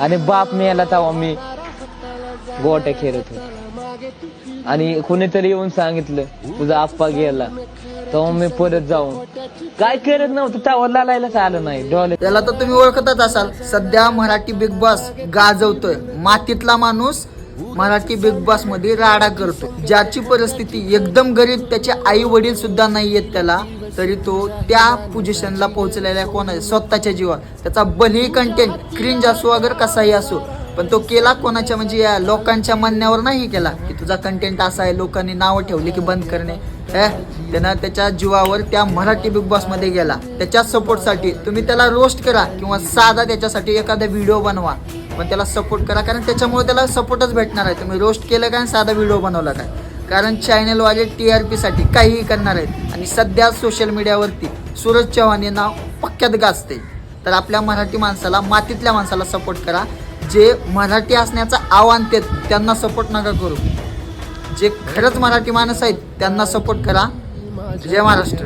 आणि बाप मिळाला तेव्हा मी गोट्या खेळत होतो. आणि कुणीतरी येऊन सांगितलं तुझा आप्पा गेला. तेव्हा मी परत जाऊन काय करत नव्हतं? तेव्हा लालायलाच आलं नाही. डॉले त्याला तर तुम्ही ओळखतच असाल. सध्या मराठी बिग बॉस गाजवतोय. मातीतला माणूस मराठी बिग बॉसमध्ये राडा करतो ज्याची परिस्थिती एकदम गरीब त्याचे आई वडील सुद्धा नाही आहेत त्याला तरी तो त्या पोझिशनला पोहोचलेला कोण आहे? स्वतःच्या जीवावर. त्याचा भलेही कंटेंट क्रिंज असो अगर कसाही असो पण तो केला कोणाच्या म्हणजे या लोकांच्या म्हणण्यावर नाही केला की तुझा कंटेंट असा आहे लोकांनी नावं ठेवली की बंद करणे. त्यानं त्याच्या जीवावर त्या मराठी बिग बॉसमध्ये गेला. त्याच्या सपोर्टसाठी तुम्ही त्याला रोस्ट करा किंवा साधा त्याच्यासाठी एखादा व्हिडिओ बनवा. पण त्याला सपोर्ट करा. कारण त्याच्यामुळे त्याला सपोर्टच भेटणार आहे. तुम्ही रोस्ट केलं काय आणि साधा व्हिडिओ बनवला काय? कारण चॅनलवाले टी आर पीसाठी काहीही करणार आहेत. आणि सध्या सोशल मीडियावरती सूरज चव्हाण हे नाव पक्क्यात गाजते. तर आपल्या मराठी माणसाला मातीतल्या माणसाला सपोर्ट करा. जे मराठी असण्याचं आव्हान ते त्यांना सपोर्ट नका करू. जे खरंच मराठी माणसं आहेत त्यांना सपोर्ट करा. जय महाराष्ट्र.